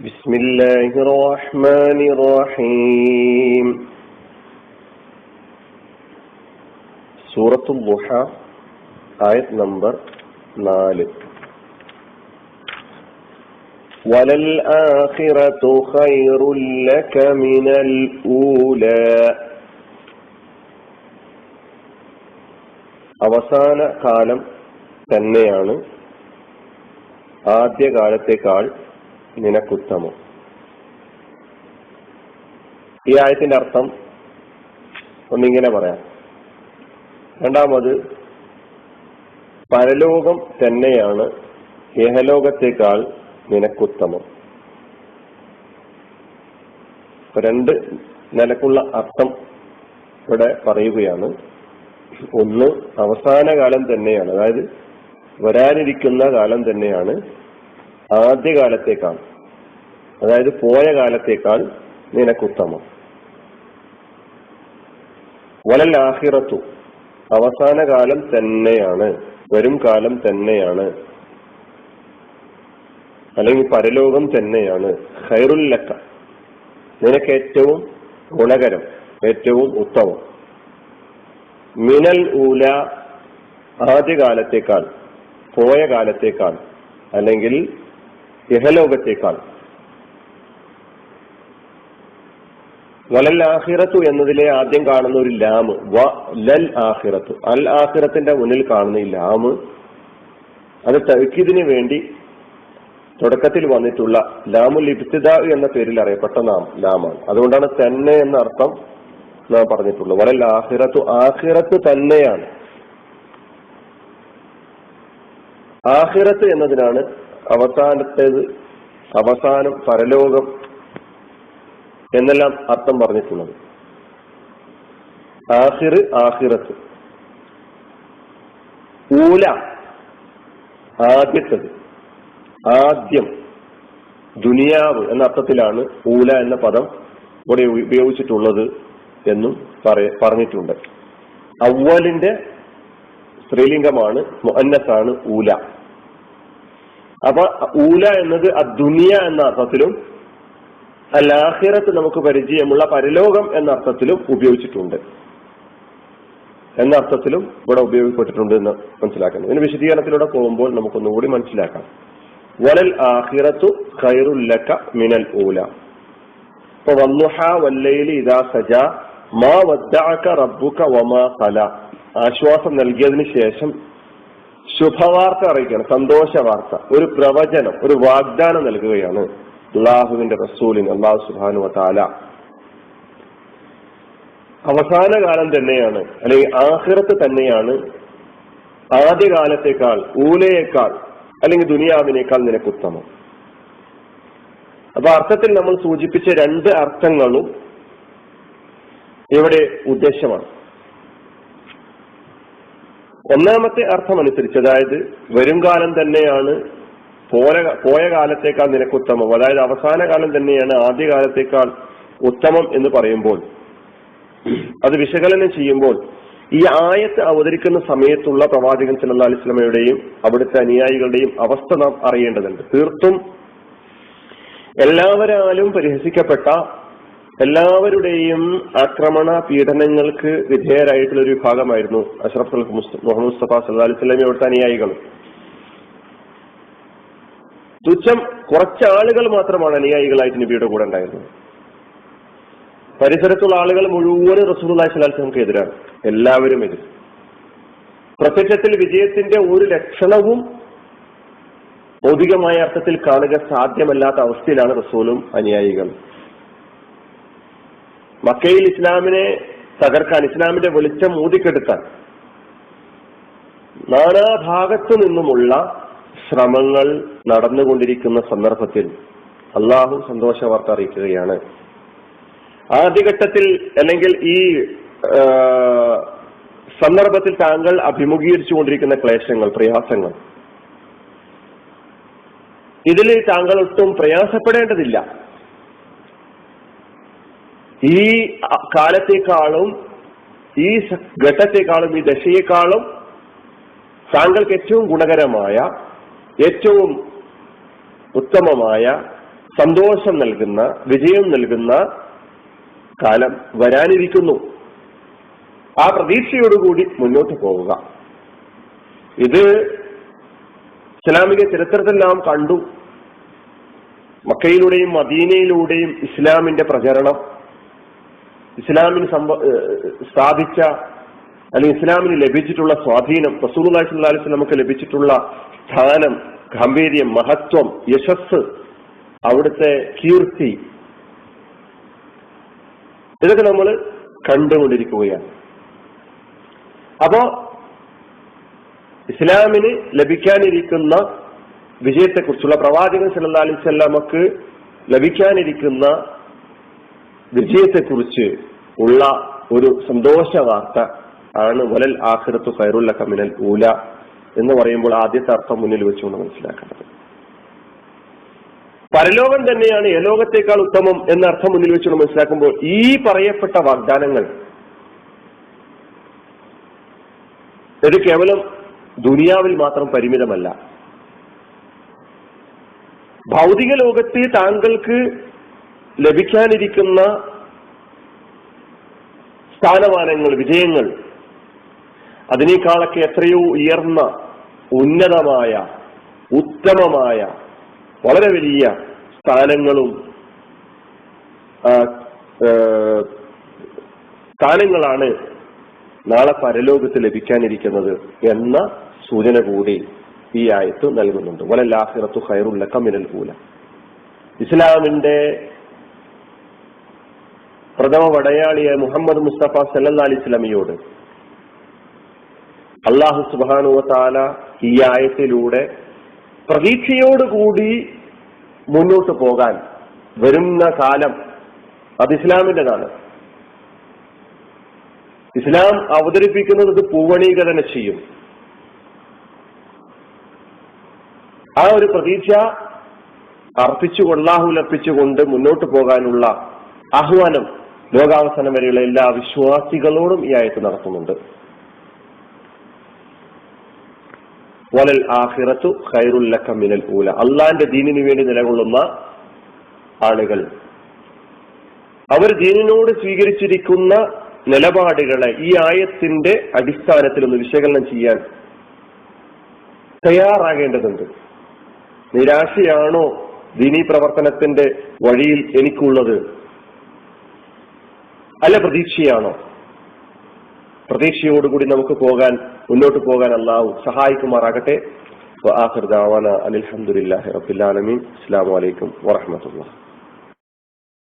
بسم الله الرحمن الرحيم സൂറത്തുൽ ദുഹ ആയത് നമ്പർ നാല് وللآخرة خير لك من الأولى അവസാന കാലം തന്നെയാണ് ആദ്യ കാലത്തേക്കാൾ നിനക്കുത്തമം. ഈ ആയത്തിന്റെ അർത്ഥം ഒന്നിങ്ങനെ പറയാം. രണ്ടാമത് പരലോകം തന്നെയാണ് ഇഹലോകത്തേക്കാൾ നിനക്കുത്തമം. രണ്ട് നിലക്കുള്ള അർത്ഥം ഇവിടെ പറയുകയാണ്. ഒന്ന് അവസാന കാലം തന്നെയാണ്. അതായത് വരാനിരിക്കുന്ന കാലം തന്നെയാണ് ആദ്യ കാലത്തേക്കാൾ അതായത് പോയ കാലത്തേക്കാൾ നിനക്കുത്തമം. വലൽ ആഹിറത്തു അവസാന കാലം തന്നെയാണ് വരും കാലം തന്നെയാണ് അല്ലെങ്കിൽ പരലോകം തന്നെയാണ് ഹൈറുല്ലക്ക നിനക്ക് ഏറ്റവും ഗുണകരം ഏറ്റവും ഉത്തമം. മിനൽ ഊല ആദ്യകാലത്തേക്കാൾ പോയ കാലത്തേക്കാൾ അല്ലെങ്കിൽ ഇഹലോകത്തേക്കാൾ. വലൽ ആഹിറത്തു എന്നതിലെ ആദ്യം കാണുന്ന ഒരു ലാമ് വ ലൽ ആഹിറത്തു. അൽ ആഹിറത്തിന്റെ മുന്നിൽ കാണുന്ന ഈ ലാമ് അത് തഴുക്കിതിന് വേണ്ടി തുടക്കത്തിൽ വന്നിട്ടുള്ള ലാമുൽ ഇബ്തിദ എന്ന പേരിൽ അറിയപ്പെട്ട നാം ലാമാണ്. അതുകൊണ്ടാണ് തന്നെ എന്ന അർത്ഥം നാം പറഞ്ഞിട്ടുള്ളത്. വലൽ ആഹിറത്തു ആഹിറത്ത് തന്നെയാണ്. ആഹിറത്ത് എന്നതിനാണ് അവസാനത്തേത് അവസാനം പരലോകം എന്നെല്ലാം അർത്ഥം പറഞ്ഞിട്ടുള്ളത്. ആഹിർ ആഹിറത്ത്. ഊല ആദ്യത്തത്. ആദ്യം ദുനിയാവ് എന്ന അർത്ഥത്തിലാണ് ഊല എന്ന പദം ഇവിടെ ഉപയോഗിച്ചിട്ടുള്ളത് എന്നും പറഞ്ഞിട്ടുണ്ട്. അവലിന്റെ സ്ത്രീലിംഗമാണ് മുഅന്നസാണ് ഊല. അപ്പൊ ഊല എന്നത് ദുനിയ എന്ന അർത്ഥത്തിലും അല്ലാഹിറത്ത് നമുക്ക് പരിചയമുള്ള പരലോകം എന്ന അർത്ഥത്തിലും ഉപയോഗിച്ചിട്ടുണ്ട്. എന്ന അർത്ഥത്തിലും ഇവിടെ ഉപയോഗപ്പെട്ടിട്ടുണ്ട് എന്ന് മനസ്സിലാക്കുന്നു. ഇതിന് വിശദീകരണത്തിലൂടെ പോകുമ്പോൾ നമുക്കൊന്നുകൂടി മനസ്സിലാക്കാം. വലൽ ആഹിറത്തു ഖൈറുല്ലക്ക മിനൽ ഊല. ഇപ്പൊ വന്നുഹ വല്ലയിൽ ഇതാ സജ മാ വദ്ദഅക റബ്ബുക വമാ ഖല ആശ്വാസം നൽകിയതിന് ശേഷം ശുഭവാർത്ത അറിയിക്കുകയാണ് സന്തോഷ വാർത്ത ഒരു പ്രവചനം ഒരു വാഗ്ദാനം നൽകുകയാണ് അള്ളാഹുവിന്റെ റസൂലിന് അള്ളാഹു സുബാനു താല അവസാന കാലം തന്നെയാണ് അല്ലെങ്കിൽ ആഹ്റത്ത് തന്നെയാണ് ആദ്യകാലത്തേക്കാൾ ഊലയേക്കാൾ അല്ലെങ്കിൽ ദുനിയാവിനേക്കാൾ നിനക്കുത്തമം. അപ്പൊ അർത്ഥത്തിൽ നമ്മൾ സൂചിപ്പിച്ച രണ്ട് അർത്ഥങ്ങളും ഇവിടെ ഉദ്ദേശമാണ്. ഒന്നാമത്തെ അർത്ഥം അനുസരിച്ച് അതായത് വരും കാലം തന്നെയാണ് പോയ പോയ കാലത്തേക്കാൾ നിനക്ക് ഉത്തമം. അതായത് അവസാന കാലം തന്നെയാണ് ആദ്യ കാലത്തേക്കാൾ ഉത്തമം എന്ന് പറയുമ്പോൾ അത് വിശകലനം ചെയ്യുമ്പോൾ ഈ ആയത്ത് അവതരിക്കുന്ന സമയത്തുള്ള പ്രവാചകൻ സല്ലാ അലിസ്ലമയുടെയും അവിടുത്തെ അനുയായികളുടെയും അവസ്ഥ നാം അറിയേണ്ടതുണ്ട്. തീർത്തും എല്ലാവരാലും പരിഹസിക്കപ്പെട്ട എല്ലാവരുടെയും ആക്രമണ പീഡനങ്ങൾക്ക് വിധേയരായിട്ടുള്ള ഒരു വിഭാഗമായിരുന്നു അഷ്റഫ് മുഹമ്മദ് മുസ്തഫ സല്ലാ അലിസ്ലമി അവിടുത്തെ അനുയായികൾ. തുച്ഛം കുറച്ച് ആളുകൾ മാത്രമാണ് അനുയായികളായിട്ട് നബിയുടെ കൂടെ ഉണ്ടായിരുന്നത്. പരിസരത്തുള്ള ആളുകൾ മുഴുവനും റസൂലി സ്വലാസ്ലമക്ക് എതിരാണ് എല്ലാവരും എതിർ പ്രത്യക്ഷത്തിൽ വിജയത്തിന്റെ ഒരു ലക്ഷണവും ഭൗതികമായ അർത്ഥത്തിൽ കാണുക സാധ്യമല്ലാത്ത അവസ്ഥയിലാണ് റസൂലും അനുയായികൾ മക്കയിൽ ഇസ്ലാമിനെ തകർക്കാൻ ഇസ്ലാമിന്റെ വെളിച്ചം ഊതിക്കെടുക്കാൻ നാനാഭാഗത്തു നിന്നുമുള്ള ശ്രമങ്ങൾ നടന്നുകൊണ്ടിരിക്കുന്ന സന്ദർഭത്തിൽ അള്ളാഹു സന്തോഷ വാർത്ത അറിയിക്കുകയാണ്. ആദ്യഘട്ടത്തിൽ അല്ലെങ്കിൽ ഈ സന്ദർഭത്തിൽ താങ്കൾ അഭിമുഖീകരിച്ചു കൊണ്ടിരിക്കുന്ന ക്ലേശങ്ങൾ പ്രയാസങ്ങൾ. ഇതിൽ താങ്കൾ ഒട്ടും പ്രയാസപ്പെടേണ്ടതില്ല. ഈ കാലത്തെക്കാളും ഈ ഘട്ടത്തെക്കാളും ഈ ദശയെക്കാളും താങ്കൾക്ക് ഏറ്റവും ഗുണകരമായ ഏറ്റവും ഉത്തമമായ സന്തോഷം നൽകുന്ന വിജയം നൽകുന്ന കാലം വരാനിരിക്കുന്നു. ആ പ്രതീക്ഷയോടുകൂടി മുന്നോട്ട് പോവുക. ഇത് ഇസ്ലാമിക ചരിത്രത്തിൽ നാം കണ്ടു. മക്കയിലൂടെയും മദീനയിലൂടെയും ഇസ്ലാമിന്റെ പ്രചരണം. ഇസ്ലാമിന് സംഭ സ്ഥാപിച്ച അല്ലെങ്കിൽ ഇസ്ലാമിന് ലഭിച്ചിട്ടുള്ള സ്വാധീനം സ്വല്ലല്ലാഹി അലൈഹി നമുക്ക് ലഭിച്ചിട്ടുള്ള സ്ഥാനം ഗാംഭീര്യം മഹത്വം യശസ് അവിടുത്തെ കീർത്തി ഇതൊക്കെ നമ്മൾ കണ്ടുകൊണ്ടിരിക്കുകയാണ്. അപ്പോ ഇസ്ലാമിന് ലഭിക്കാനിരിക്കുന്ന വിജയത്തെക്കുറിച്ചുള്ള പ്രവാചകൻ സല്ലാ അലിസ്വല്ലാമക്ക് ലഭിക്കാനിരിക്കുന്ന വിജയത്തെക്കുറിച്ച് ഉള്ള ഒരു സന്തോഷ വാർത്ത ആണ് വലൽ ആഖിറത്തു ഖൈറുല്ല കമിനൽ ഊല എന്ന് പറയുമ്പോൾ ആദ്യത്തെ അർത്ഥം മുന്നിൽ വെച്ചുകൊണ്ട് മനസ്സിലാക്കേണ്ടത്. പരലോകം തന്നെയാണ് ഏലോകത്തേക്കാൾ ഉത്തമം എന്ന അർത്ഥം മുന്നിൽ വെച്ചുകൊണ്ട് മനസ്സിലാക്കുമ്പോൾ ഈ പറയപ്പെട്ട വാഗ്ദാനങ്ങൾ ഇത് കേവലം ദുനിയാവിൽ മാത്രം പരിമിതമല്ല. ഭൗതിക ലോകത്ത് താങ്കൾക്ക് ലഭിക്കാനിരിക്കുന്ന സ്ഥാനമാനങ്ങൾ വിജയങ്ങൾ അതിനേക്കാളൊക്കെ എത്രയോ ഉയർന്ന ഉന്നതമായ ഉത്തമമായ വളരെ വലിയ സ്ഥാനങ്ങളും സ്ഥാനങ്ങളാണ് നാളെ പരലോകത്ത് ലഭിക്കാനിരിക്കുന്നത് എന്ന സൂചന കൂടി ഈ ആയത്ത് നൽകുന്നുണ്ട്. വലല്ലാഹിറത്തു ഹൈറുള്ള കമിനൽ കൂല ഇസ്ലാമിന്റെ പ്രഥമ വടയാളിയായ മുഹമ്മദ് മുസ്തഫ സല്ലാ അലി സ്വലമിയോട് അള്ളാഹു സുബാനുവ താല ഈ ആയത്തിലൂടെ പ്രതീക്ഷയോടുകൂടി മുന്നോട്ട് പോകാൻ വരുന്ന കാലം അത് ഇസ്ലാമിന്റെതാണ്. ഇസ്ലാം അവതരിപ്പിക്കുന്നത് ഇത് പൂവണീകരണ ചെയ്യും. ആ ഒരു പ്രതീക്ഷ അർപ്പിച്ചു കൊള്ളാഹുലർപ്പിച്ചുകൊണ്ട് മുന്നോട്ട് പോകാനുള്ള ആഹ്വാനം ലോകാവസാനം വരെയുള്ള എല്ലാ വിശ്വാസികളോടും ഈ ആയത്ത് നടത്തുന്നുണ്ട്. വലൽ ആഹിറത്തു ഖൈറുല്ലക്ക മിനൽ ഊല. അള്ളാന്റെ ദീനിനു വേണ്ടി നിലകൊള്ളുന്ന ആളുകൾ. അവർ ദീനിനോട് സ്വീകരിച്ചിരിക്കുന്ന നിലപാടുകളെ ഈ ആയത്തിന്റെ അടിസ്ഥാനത്തിൽ ഒന്ന് വിശകലനം ചെയ്യാൻ തയ്യാറാകേണ്ടതുണ്ട്. നിരാശയാണോ ദീനീ പ്രവർത്തനത്തിന്റെ വഴിയിൽ എനിക്കുള്ളത്? അല്ല പ്രതീക്ഷയാണോ? പ്രതീക്ഷയോടുകൂടി നമുക്ക് പോകാൻ മുന്നോട്ട് പോകാൻ അള്ളാഹു സഹായിക്കുമാറാകട്ടെ. അനിൽഹമുല്ലാഹി റബുലാലമീൻ അസ്സാം വലൈക്കും വാഹമത്തുള്ള